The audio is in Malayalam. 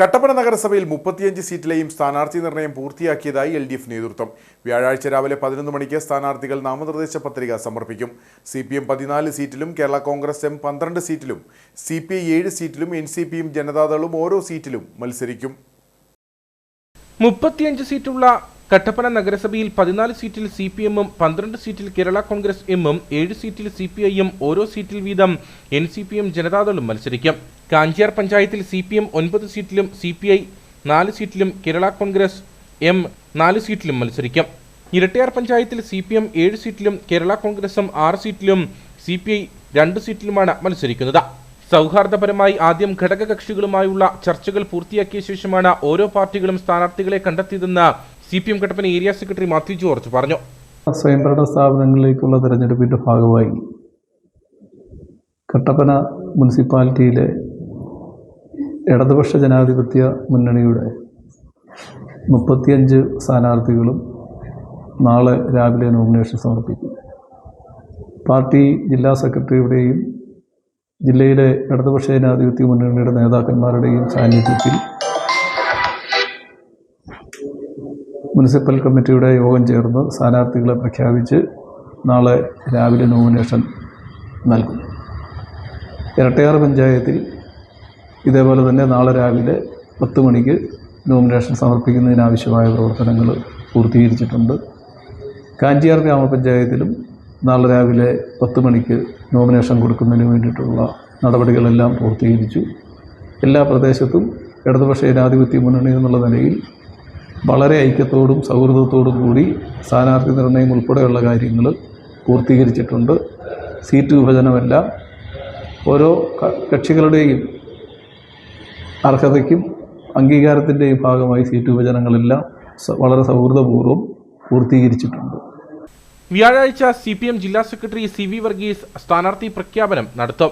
കട്ടപ്പന നഗരസഭയിൽ മുപ്പത്തിയഞ്ച് സീറ്റിലെയും സ്ഥാനാർത്ഥി നിർണയം പൂർത്തിയാക്കിയതായി എൽ ഡി എഫ് നേതൃത്വം. വ്യാഴാഴ്ച രാവിലെ പതിനൊന്ന് മണിക്ക് സ്ഥാനാർത്ഥികൾ നാമനിർദ്ദേശ പത്രിക സമർപ്പിക്കും. സി പി എം പതിനാല് സീറ്റിലും കേരള കോൺഗ്രസ് എം പന്ത്രണ്ട് സീറ്റിലും സി പി ഐ ഏഴ് സീറ്റിലും എൻ സി പിയും ജനതാദളും ഓരോ സീറ്റിലും മത്സരിക്കും. മുപ്പത്തിയഞ്ച് സീറ്റുള്ള കട്ടപ്പന നഗരസഭയിൽ പതിനാല് സീറ്റിൽ സി പി എമ്മും പന്ത്രണ്ട് സീറ്റിൽ കേരള കോൺഗ്രസ് എമ്മും ഏഴ് സീറ്റിൽ സി പി ഐയും ഓരോ സീറ്റിൽ വീതം എൻ സി പി എം ജനതാദളും മത്സരിക്കും. കാഞ്ചിയാർ പഞ്ചായത്തിൽ സി പി എം ഒൻപത് സീറ്റിലും സി പി ഐ നാല് സീറ്റിലും കേരള കോൺഗ്രസ് എം നാല് സീറ്റിലും മത്സരിക്കും. ഇരട്ടയാർ പഞ്ചായത്തിൽ സി പി എം ഏഴ് സീറ്റിലും കേരള കോൺഗ്രസും ആറ് സീറ്റിലും സി പി ഐ രണ്ട് സീറ്റിലുമാണ് മത്സരിക്കുന്നത്. സൗഹാർദ്ദപരമായി ആദ്യം ഘടകകക്ഷികളുമായുള്ള ചർച്ചകൾ പൂർത്തിയാക്കിയ ശേഷമാണ് ഓരോ പാർട്ടികളും സ്ഥാനാർത്ഥികളെ കണ്ടെത്തിയതെന്ന് C P M Kattappana area secretary Mathew George പറഞ്ഞു. സ്വയംഭരണ സ്ഥാപനങ്ങളിലേക്കുള്ള തെരഞ്ഞെടുപ്പിന്റെ ഭാഗമായി കട്ടപ്പന മുനിസിപ്പാലിറ്റിയിലെ ഇടതുപക്ഷ ജനാധിപത്യ മുന്നണിയുടെ മുപ്പത്തിയഞ്ച് സ്ഥാനാർത്ഥികളും നാളെ രാവിലെ നോമിനേഷൻ സമർപ്പിക്കും. പാർട്ടി ജില്ലാ സെക്രട്ടറിയുടെയും ജില്ലയിലെ ഇടതുപക്ഷ ജനാധിപത്യ മുന്നണിയുടെ നേതാക്കന്മാരുടെയും സാന്നിധ്യത്തിൽ മുനിസിപ്പൽ കമ്മിറ്റിയുടെ യോഗം ചേർന്ന് സ്ഥാനാർത്ഥികളെ പ്രഖ്യാപിച്ച് നാളെ രാവിലെ നോമിനേഷൻ നൽകും. ഇരട്ടയാർ പഞ്ചായത്തിൽ ഇതേപോലെ തന്നെ നാളെ രാവിലെ പത്ത് മണിക്ക് നോമിനേഷൻ സമർപ്പിക്കുന്നതിനാവശ്യമായ പ്രവർത്തനങ്ങൾ പൂർത്തീകരിച്ചിട്ടുണ്ട്. കാഞ്ചിയാർ ഗ്രാമപഞ്ചായത്തിലും നാളെ രാവിലെ പത്ത് മണിക്ക് നോമിനേഷൻ കൊടുക്കുന്നതിന് വേണ്ടിയിട്ടുള്ള നടപടികളെല്ലാം പൂർത്തീകരിച്ചു. എല്ലാ പ്രദേശത്തും ഇടതുപക്ഷ ജനാധിപത്യ മുന്നണി എന്നുള്ള നിലയിൽ വളരെ ഐക്യത്തോടും സൗഹൃദത്തോടും കൂടി സ്ഥാനാർത്ഥി നിർണയം ഉൾപ്പെടെയുള്ള കാര്യങ്ങൾ പൂർത്തീകരിച്ചിട്ടുണ്ട്. സീറ്റ് വിഭജനമെല്ലാം ഓരോ കക്ഷികളുടെയും അർഹതയ്ക്കും അംഗീകാരത്തിന്റെയും ഭാഗമായി സീറ്റ് വിഭജനങ്ങളെല്ലാം വളരെ സൗഹൃദപൂർവം പൂർത്തീകരിച്ചിട്ടുണ്ട്. വ്യാഴാഴ്ച സി പി എം ജില്ലാ സെക്രട്ടറി സി വി വർഗീസ് സ്ഥാനാർത്ഥി പ്രഖ്യാപനം നടത്തും.